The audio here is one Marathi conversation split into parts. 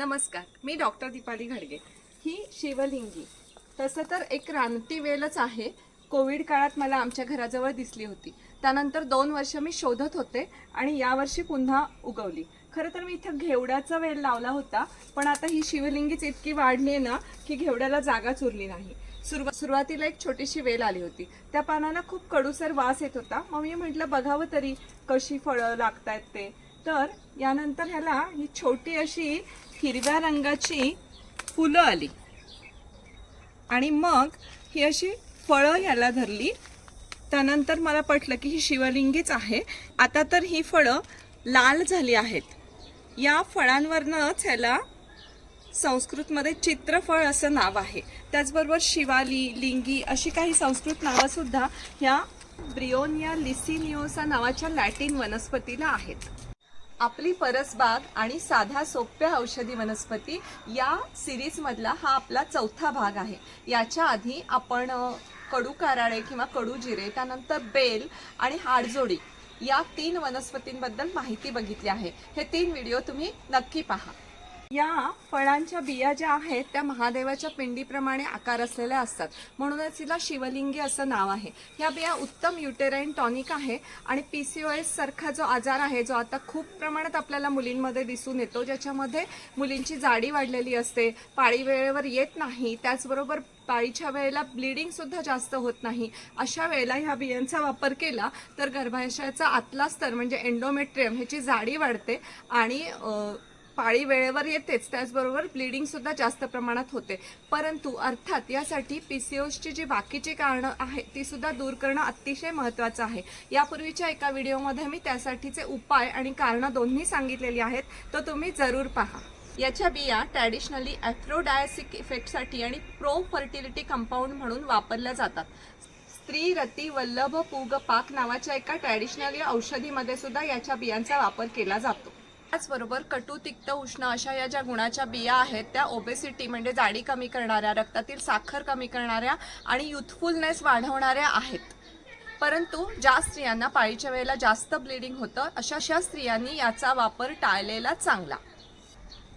नमस्कार मी डॉक्टर दीपाली घडगे. ही शिवलिंगी. तसं तर एक रानटी वेलच आहे. कोविड काळात मला आमच्या घराजवळ दिसली होती. त्यानंतर दोन वर्ष मी शोधत होते आणि यावर्षी पुन्हा उगवली. खरं तर मी इथं घेवड्याचा वेल लावला होता पण आता ही शिवलिंगीच इतकी वाढली आहे ना की घेवड्याला जागाच उरली नाही. सुरुवा सुरुवातीला एक छोटीशी वेल आली होती. त्या पानांना खूप कडूसर वास येत होता. मग मी म्हटलं बघावं तरी कशी फळं लागतायत ते. तर यानंतर ह्याला ही छोटी अशी हिरव्या रंगाची फुलं आली. आणि मग ही अशी फळं ह्याला धरली. त्यानंतर मला पटलं की ही शिवलिंगीच आहे. आता तर ही फळं लाल झाली आहेत. या फळांवरनंच ह्याला संस्कृतमध्ये चित्रफळ असं नाव आहे. त्याचबरोबर शिवाली लिंगी अशी काही संस्कृत नावंसुद्धा ह्या ब्रिओनिया लिसिनिओसा नावाच्या लॅटिन वनस्पतीला आहेत. आपली परसबाग आणि साध्या सोप्या औषधी वनस्पती या सिरीजमधला हा आपला चौथा भाग आहे. याच्या आधी आपण कडू काराळे किंवा कडू जिरे त्यानंतर बेल आणि हाडजोडी या तीन वनस्पतींबद्दल माहिती बघितली आहे. हे तीन व्हिडिओ तुम्ही नक्की पहा. या फळांच्या बिया ज्या आहेत त्या महादेवाच्या पिंडीप्रमाणे आकार असलेल्या असतात. म्हणूनच तिला शिवलिंगी असं नाव आहे. या बिया उत्तम युटेराईन टॉनिक आहे आणि पी सी ओ एस सारखा जो आजार आहे जो आता खूप प्रमाणात आपल्याला मुलींमध्ये दिसून येतो ज्याच्यामध्ये मुलींची जाडी वाढलेली असते पाळी वेळेवर येत नाही त्याचबरोबर पाळीच्या वेळेला ब्लिडिंग सुद्धा जास्त होत नाही. अशा वेळेला ह्या बियांचा वापर केला तर गर्भाशयाचा आतला स्तर म्हणजे एंडोमेट्रियम ह्याची जाडी वाढते आणि पाळी वेळेवर येतेच त्याचबरोबर ब्लिडिंग सुद्धा जास्त प्रमाणात होते. परंतु अर्थात यासाठी पीसीओसची जी बाकीची कारणं आहेत ती सुद्धा दूर करणं अतिशय महत्त्वाचं आहे. यापूर्वीच्या एका व्हिडिओमध्ये मी त्यासाठीचे उपाय आणि कारणं दोन्ही सांगितलेली आहेत तर तुम्ही जरूर पहा. याच्या बिया ट्रॅडिशनली ॲफ्रोडायसिक इफेक्टसाठी आणि प्रो फर्टिलिटी कंपाऊंड म्हणून वापरल्या जातात. स्त्री रती वल्लभ पूग पाक नावाच्या एका ट्रॅडिशनल औषधीमध्ये सुद्धा याच्या बियांचा वापर केला जातो. त्याचबरोबर कटू तिक्त उष्ण अशा या ज्या गुणाच्या बिया आहेत त्या ओबेसिटी म्हणजे जाडी कमी करणाऱ्या रक्तातील साखर कमी करणाऱ्या आणि युथफुलनेस वाढवणाऱ्या आहेत. परंतु ज्या स्त्रियांना पाळीच्या वेळेला जास्त ब्लिडिंग होतं अशा अशा स्त्रियांनी याचा वापर टाळलेला चांगला.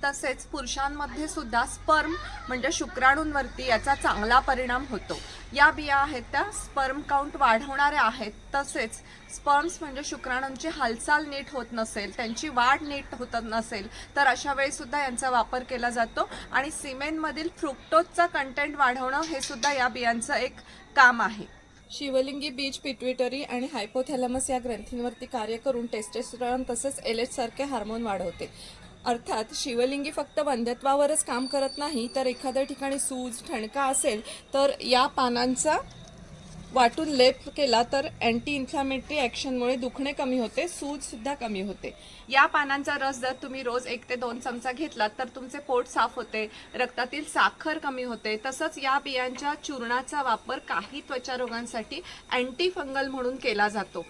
तसेच पुरुषांमध्ये सुद्धा स्पर्म म्हणजे शुक्राणूंवरती याचा चांगला परिणाम होतो. या बिया आहेत त्या स्पर्म काउंट वाढवणाऱ्या आहेत. तसेच स्पर्म्स म्हणजे शुक्राणूंची हालचाल नीट होत नसेल त्यांची वाढ नीट होत नसेल तर अशा वेळीसुद्धा यांचा वापर केला जातो. आणि सिमेंटमधील फ्रुक्टोजचा कंटेंट वाढवणं हे सुद्धा या बियांचं एक काम आहे. शिवलिंगी बीज पिट्युटरी आणि हायपोथॅलमस या ग्रंथींवरती कार्य करून टेस्टेस्ट्रॉन तसेच एलेच सारखे हार्मोन वाढवते. अर्थात शिवलिंगी फक्त वंध्यत्वावरच काम करत नाही तर एखाद्या ठिकाणी सूज ठणका असेल तर या पानांचा वाटून लेप केला तर अँटी इन्फ्लामेटरी ॲक्शनमुळे दुखणे कमी होते सूजसुद्धा कमी होते. या पानांचा रस जर तुम्ही रोज एक ते दोन चमचा घेतलात तर तुमचे पोट साफ होते रक्तातील साखर कमी होते. तसंच या बियांच्या चूर्णाचा वापर काही त्वचारोगांसाठी अँटीफंगल अँटी फंगल म्हणून केला जातो.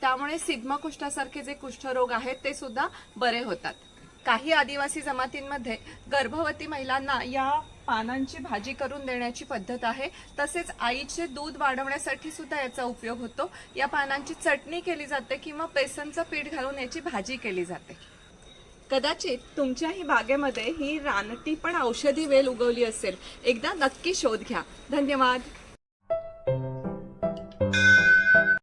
त्यामुळे सिग्मकुष्ठासारखे जे कुष्ठरोग आहेत ते सुद्धा बरे होतात. काही आदिवासी जमातींमध्ये गर्भवती महिलांना या पानांची भाजी करून देण्याची पद्धत आहे. तसेच आईचे दूध वाढवण्यासाठी सुद्धा याचा उपयोग होतो. या पानांची चटणी केली जाते किंवा बेसनचं पीठ घालून याची भाजी केली जाते. कदाचित तुमच्याही बागेमध्ये ही रानटी पण औषधी वेल उगवली असेल. एकदा नक्की शोध घ्या. धन्यवाद.